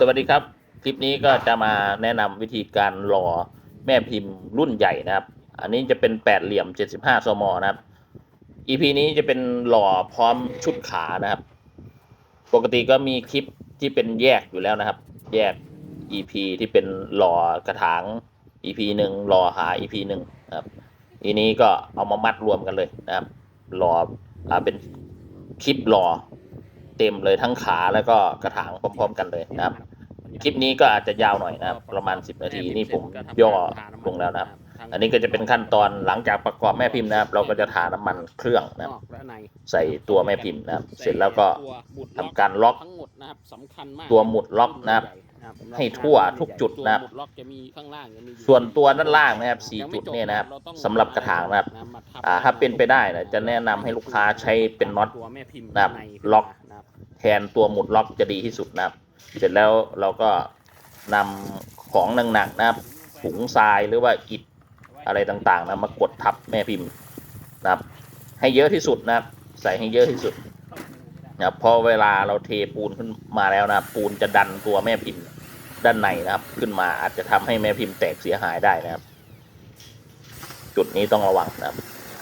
สวัสดีครับ คลิปนี้ก็จะมาแนะนำวิธีการหล่อแม่พิมพ์รุ่นใหญ่นะครับ อันนี้จะเป็นแปดเหลี่ยม 75สมนะครับ EP นี้จะเป็นหล่อพร้อมชุดขานะครับ ปกติก็มีคลิปที่เป็นแยกอยู่แล้วนะครับ แยก EP ที่เป็นหล่อกระถาง EP หนึ่งหล่อหา EP หนึ่งครับทีนี้ก็เอามามัดรวมกันเลยนะครับ หล่ออเป็นคลิปหล่อ เต็มเลยทั้งขาแล้วก็กระถางพร้อมๆกันเลยนะครับ คลิปนี้ก็อาจจะยาวหน่อยนะครับ ประมาณ 10 นาทีนี่ผมย่อลงแล้วนะครับ อันนี้ก็จะเป็นขั้นตอนหลังจากประกอบแม่พิมพ์นะครับ เราก็จะทาน้ำมันเครื่องนะครับนอกและในใส่ตัวแม่พิมพ์นะครับ เสร็จแล้วก็ตัวบุดทำการล็อกทั้งหมดนะครับสำคัญมากตัวหมุดล็อกนะครับให้ทั่วทุกจุดนะครับตัวหมุดล็อกจะมีข้างล่างจะมีอยู่ส่วนตัวด้านล่างนะครับสี่จุดเนี่ยนะครับสำหรับกระถางนะครับมาทับอ่าถ้าเป็นไปได้นะจะแนะนำให้ลูกค้าใช้เป็นน็อตตัวแม่พิมพ์นะครับในล็อกนะครับ แทนตัวหมุดล็อกจะดีที่สุดนะครับ เสร็จแล้วเราก็นำของหนักๆนะครับถุงทรายหรือว่าอิฐอะไรต่างๆนะมากดทับแม่พิมพ์นะครับ ให้เยอะที่สุดนะครับ ใส่ให้เยอะที่สุดนะครับพอเวลาเราเทปูนขึ้นมาแล้วนะปูนจะดันตัวแม่พิมพ์ด้านในนะครับ ขึ้นมาอาจจะทำให้แม่พิมพ์แตกเสียหายได้นะครับ จุดนี้ต้องระวังนะครับ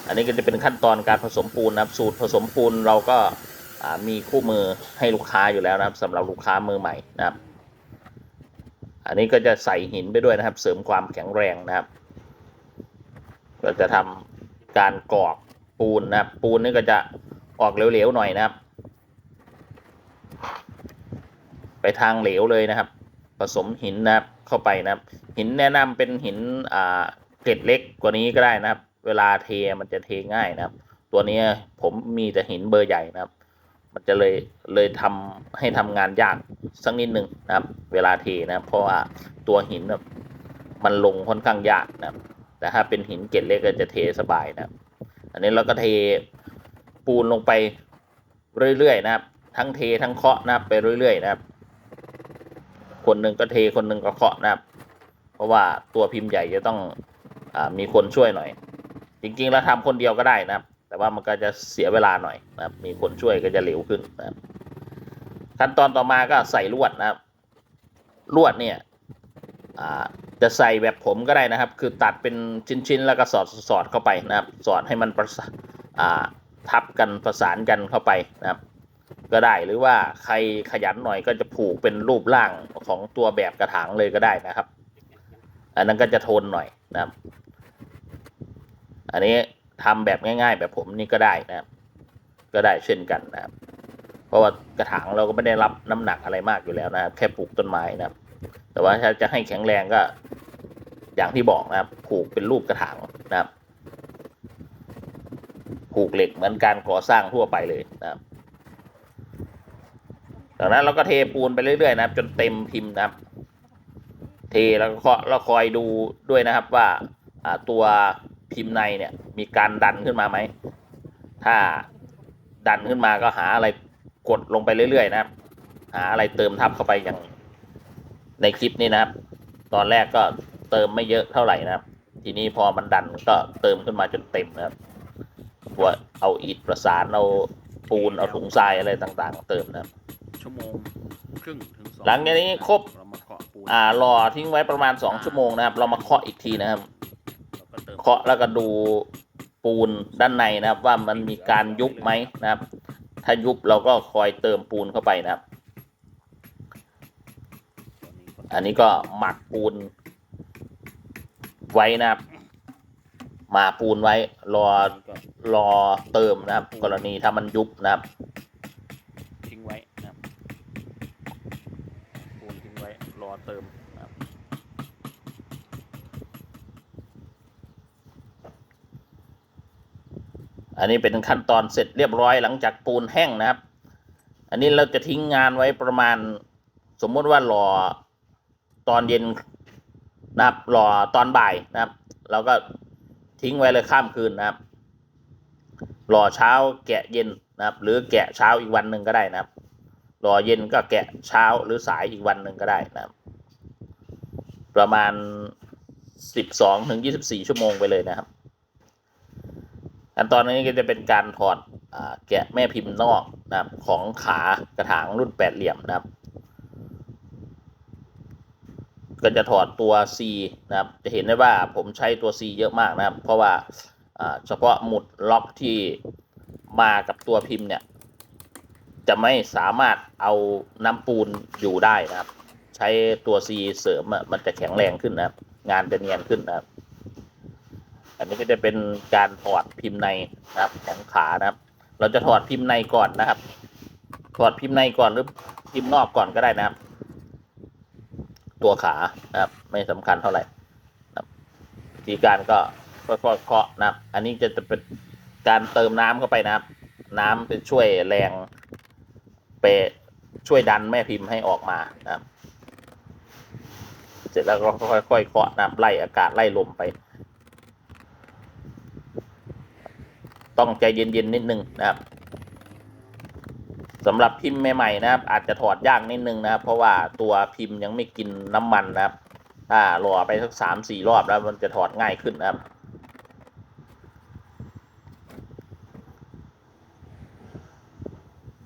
อันนี้ก็จะเป็นขั้นตอนการผสมปูนนะครับ สูตรผสมปูนเราก็ มีคู่มือให้ลูกค้าอยู่แล้วนะครับสำหรับลูกค้ามือใหม่นะครับ อันนี้ก็จะใส่หินไปด้วยนะครับ เสริมความแข็งแรงนะครับ ก็จะทำการกรอกปูนนะครับ ปูนนี่ก็จะออกเหลวๆหน่อยนะครับ ไปทางเหลวเลยนะครับ ผสมหินนะครับเข้าไปนะครับ หินแนะนำเป็นหินอ่าเกล็ดเล็กกว่านี้ก็ได้นะครับ เวลาเทมันจะเทง่ายนะครับ ตัวนี้ผมมีแต่หินเบอร์ใหญ่นะครับ มันจะเลยเลยทำให้ทำงานยากสักนิดหนึ่งนะครับ เวลาเทนะครับเพราะว่าตัวหินแบบมันลงค่อนข้างยากนะครับแต่ถ้าเป็นหินเกล็ดเล็กก็จะเทสบายนะครับ อันนี้เราก็เทปูนลงไปเรื่อยๆนะครับ ทั้งเททั้งเคาะนะครับไปเรื่อยๆนะครับ คนหนึ่งก็เทคนหนึ่งก็เคาะนะครับ เพราะว่าตัวพิมพ์ใหญ่จะต้องอมีคนช่วยหน่อย จริงๆแล้วทำคนเดียวก็ได้นะครับ แต่ว่ามันก็จะเสียเวลาหน่อยนะครับ มีคนช่วยก็จะเร็วขึ้นนะครับ ขั้นตอนต่อมาก็ใส่ลวดนะครับ ลวดเนี่ยจะใส่แบบผมก็ได้นะครับ คือตัดเป็นชิ้นๆ แล้วก็สอดสอดเข้าไปนะครับ สอดให้มันประสาทับกันประสานกันเข้าไปนะครับ ก็ได้หรือว่าใครขยันหน่อยก็จะผูกเป็นรูปร่างของตัวแบบกระถางเลยก็ได้นะครับ อันนั้นก็จะทนหน่อยนะครับ อันนี้ ทำแบบง่าย ๆ แบบผมนี่ก็ได้นะครับ ก็ได้เช่นกันนะครับ เพราะว่ากระถางเราก็ไม่ได้รับน้ำหนักอะไรมากอยู่แล้วนะครับ แค่ปลูกต้นไม้นะครับ แต่ว่าถ้าจะให้แข็งแรงก็ อย่างที่บอกนะครับ ผูกเป็นรูปกระถางนะครับ ผูกเหล็กเหมือนการก่อสร้างทั่วไปเลยนะครับจากนั้นเราก็เทปูนไปเรื่อยๆนะครับ จนเต็มพิมพ์นะครับ เทแล้วก็เราคอยดูด้วยนะครับว่าตัว พิมพ์ในเนี่ย มีการดันขึ้นมาไหม ถ้าดันขึ้นมาก็หาอะไรกดลงไปเรื่อยๆนะครับ หาอะไรเติมทับเข้าไปอย่างในคลิปนี้นะครับ ตอนแรกก็เติมไม่เยอะเท่าไหร่นะครับ ทีนี้พอมันดันก็เติมขึ้นมาจนเต็มนะครับว่าเอาอิฐประสานเอาปูนเอาถุงทรายอะไรต่างๆ เติมนะครับ ชั่วโมงครึ่งถึงสองหลังจากนี้ครบ เรามาเคาะปูน อ่ารอทิ้งไว้ประมาณ 2 ชั่วโมงนะครับ เรามาเคาะอีกทีนะครับแล้วก็ เคาะแล้วก็ดูปูนด้านในนะครับ ว่ามันมีการยุบไหมนะครับ ถ้ายุบเราก็คอยเติมปูนเข้าไปนะครับ อันนี้ก็หมักปูนไว้นะครับหมาปูนไว้รอรอเติมนะครับ กรณีถ้ามันยุบนะครับทิ้งไว้นะครับปูนทิ้งไว้รอเติม อันนี้เป็นขั้นตอนเสร็จเรียบร้อยหลังจากปูนแห้งนะครับ อันนี้เราจะทิ้งงานไว้ประมาณ สมมุติว่ารอตอนเย็นนะครับรอตอนบ่ายนะครับ เราก็ทิ้งไว้เลยข้ามคืนนะครับรอเช้าแกะเย็นนะครับ หรือแกะเช้าอีกวันหนึ่งก็ได้นะครับรอเย็นก็แกะเช้าหรือสายอีกวันหนึ่งก็ได้นะครับ ประมาณสิบสองถึงยี่สิบสี่ชั่วโมงไปเลยนะครับ ขั้นตอนนี้ก็จะเป็นการถอดอแกะแม่พิมพ์นอกนะครับของขากระถางรุ่นแปดเหลี่ยมนะครับ ก็จะถอดตัว C นะครับ จะเห็นได้ว่าผมใช้ตัว C เยอะมากนะครับ เพราะว่าเฉพาะหมุดล็อกที่มากับตัวพิมพ์เนี่ย จะไม่สามารถเอาน้ำปูนอยู่ได้นะครับ ใช้ตัว C เสริมมันจะแข็งแรงขึ้นนะครับ งานจะเนียนขึ้นนะครับ นนี้ก็จะเป็นการถอดพิมพ์ในนะครับของขานะครับ เราจะถอดพิมพ์ในก่อนนะครับ ถอดพิมพ์ในก่อนหรือพิมพ์นอกก่อนก็ได้นะครับ ตัวขานะครับ ไม่สำคัญเท่าไหร่นะวิธีการก็ค่อยๆเคาะนะครับ อันนี้จะจะเป็นการเติมน้ำเข้าไปนะครับ น้ำเป็นช่วยแรงไปช่วยดันแม่พิมพ์ให้ออกมานะครับ เสร็จแล้วก็ค่อยๆเคาะนะครับไล่อากาศไล่ลมไป ต้องใจเย็นๆนิดนึงนะครับสำหรับพิมพ์ใหม่ๆนะครับ อาจจะถอดยากนิดนึงนะครับ เพราะว่าตัวพิมพ์ยังไม่กินน้ำมันนะครับ ถ้ารอไปสักสามสี่รอบแล้วมันจะถอดง่ายขึ้นนะครับ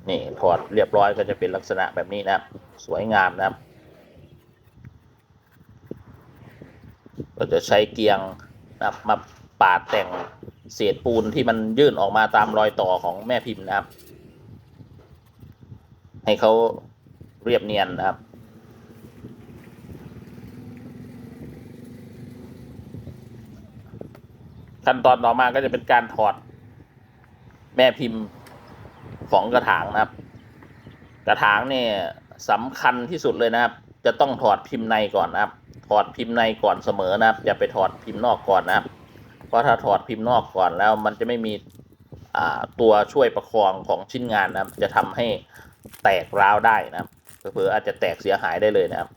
นี่ถอดเรียบร้อยก็จะเป็นลักษณะแบบนี้นะครับ สวยงามนะครับก็จะใช้เกียงนะครับมาปาดแต่ง เศษปูนที่มันยื่นออกมาตามรอยต่อของแม่พิมพ์นะครับ ให้เขาเรียบเนียนนะครับ ขั้นตอนต่อมาก็จะเป็นการถอดแม่พิมพ์ของกระถางนะครับ กระถางเนี่ยสำคัญที่สุดเลยนะครับ จะต้องถอดพิมพ์ในก่อนนะครับ ถอดพิมพ์ในก่อนเสมอนะครับอย่าไปถอดพิมพ์นอกก่อนนะครับ เพราะถ้าถอดพิมพ์นอกก่อนแล้วมันจะไม่มีตัวช่วยประคองของชิ้นงานนะครับจะทำให้แตกร้าวได้นะครับเผลออาจจะแตกเสียหายได้เลยนะครับ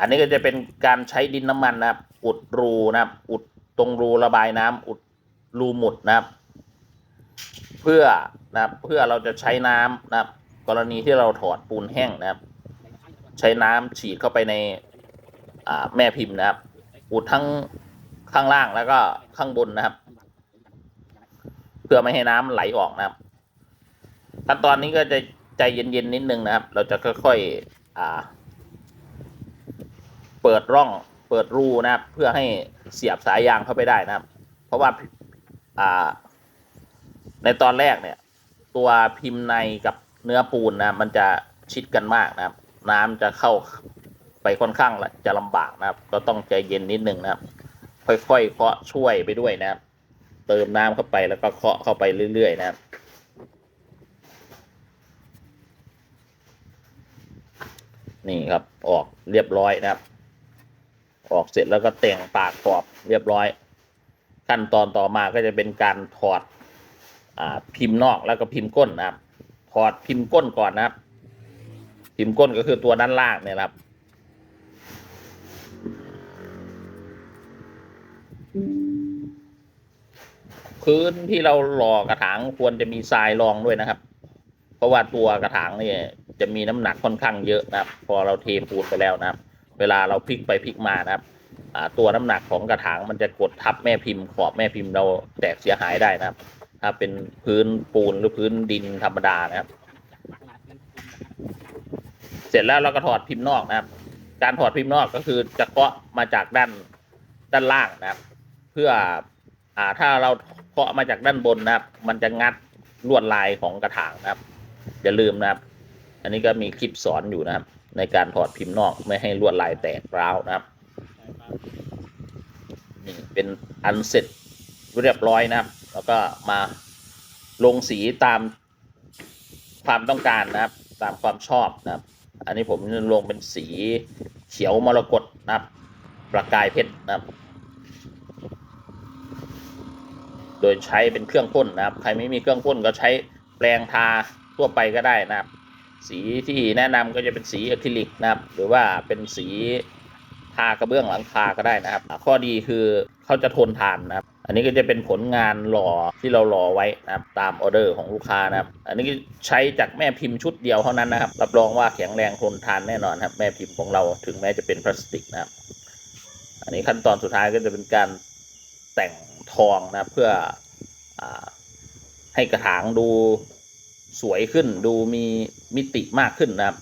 อันนี้ก็จะเป็นการใช้ดินน้ำมันนะครับ อุดรูนะครับ อุดตรงรูระบายน้ำอุดรูหมุดนะครับ เพื่อนะครับเพื่อเราจะใช้น้ำนะครับ กรณีที่เราถอดปูนแห้งนะครับ ใช้น้ำฉีดเข้าไปในแม่พิมพ์นะครับ อุดทั้ง ข้างล่างแล้วก็ข้างบนนะครับ เพื่อไม่ให้น้ำไหลออกนะครับ ขั้นตอนนี้ก็จะใจเย็นๆนิดนึงนะครับ เราจะค่อยๆอ่า เปิดร่องเปิดรูนะครับ เพื่อให้เสียบสายยางเข้าไปได้นะครับ เพราะว่าอ่า ในตอนแรกเนี่ย ตัวพิมพ์ในกับเนื้อปูนนะมันจะชิดกันมากนะครับ น้ำจะเข้าไปค่อนข้างจะลำบากนะครับ ก็ต้องใจเย็นนิดนึงนะครับ ค่อยๆเคาะช่วยไปด้วยนะครับ เติมน้ำเข้าไปแล้วก็เคาะเข้าไปเรื่อยๆนะครับนี่ครับออกเรียบร้อยนะครับ ออกเสร็จแล้วก็แต่งปากขอบเรียบร้อย ขั้นตอนต่อมาก็จะเป็นการถอดอพิมพ์นอกแล้วก็พิมพ์ก้นนะครับถอดพิมพ์ก้นก่อนนะครับ พิมพ์ก้นก็คือตัวด้านล่างเนี่ยนะครับ พื้นที่เราหล่อกระถางควรจะมีทรายรองด้วยนะครับ เพราะว่าตัวกระถางเนี่ยจะมีน้ำหนักค่อนข้างเยอะนะครับ พอเราเทปูนไปแล้วนะครับ เวลาเราพลิกไปพลิกมานะครับตัวน้ำหนักของกระถางมันจะกดทับแม่พิมพ์ขอบแม่พิมพ์เราแตกเสียหายได้นะครับ ถ้าเป็นพื้นปูนหรือพื้นดินธรรมดานะครับ เสร็จแล้วเราก็ถอดพิมพ์นอกนะครับ การถอดพิมพ์นอกก็คือจะเคาะมาจากด้านด้านล่างนะครับ เพื่ออ่าถ้าเราเคาะมาจากด้านบนนะครับ มันจะงัดลวดลายของกระถางนะครับอย่าลืมนะครับ อันนี้ก็มีคลิปสอนอยู่นะครับ ในการถอดพิมพ์นอกไม่ให้ลวดลายแตกร้าวนะครับนี่เป็นอันเสร็จเรียบร้อยนะครับ แล้วก็มาลงสีตามความต้องการนะครับ ตามความชอบนะครับ อันนี้ผมลงเป็นสีเขียวมรกตนะครับ ประกายเพชรนะครับ โดยใช้เป็นเครื่องพ่นนะครับ ใครไม่มีเครื่องพ่นก็ใช้แปรงทาทั่วไปก็ได้นะครับ สีที่แนะนำก็จะเป็นสีอะคริลิกนะครับ หรือว่าเป็นสีทากระเบื้องหลังคาก็ได้นะครับ ข้อดีคือเขาจะทนทานนะครับ อันนี้ก็จะเป็นผลงานหล่อที่เราหล่อไว้นะครับตามออเดอร์ของลูกค้านะครับ อันนี้ใช้จากแม่พิมพ์ชุดเดียวเท่านั้นนะครับ รับรองว่าแข็งแรงทนทานแน่นอนครับ แม่พิมพ์ของเราถึงแม้จะเป็นพลาสติกนะครับ อันนี้ขั้นตอนสุดท้ายก็จะเป็นการแต่ง ทองนะเพื่ออให้กระถางดูสวยขึ้น ดูมีมิติมากขึ้นนะครับ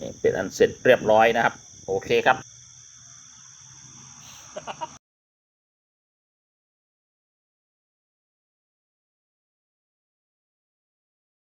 นี่เป็นอันเสร็จเรียบร้อยนะครับ โอเคครับ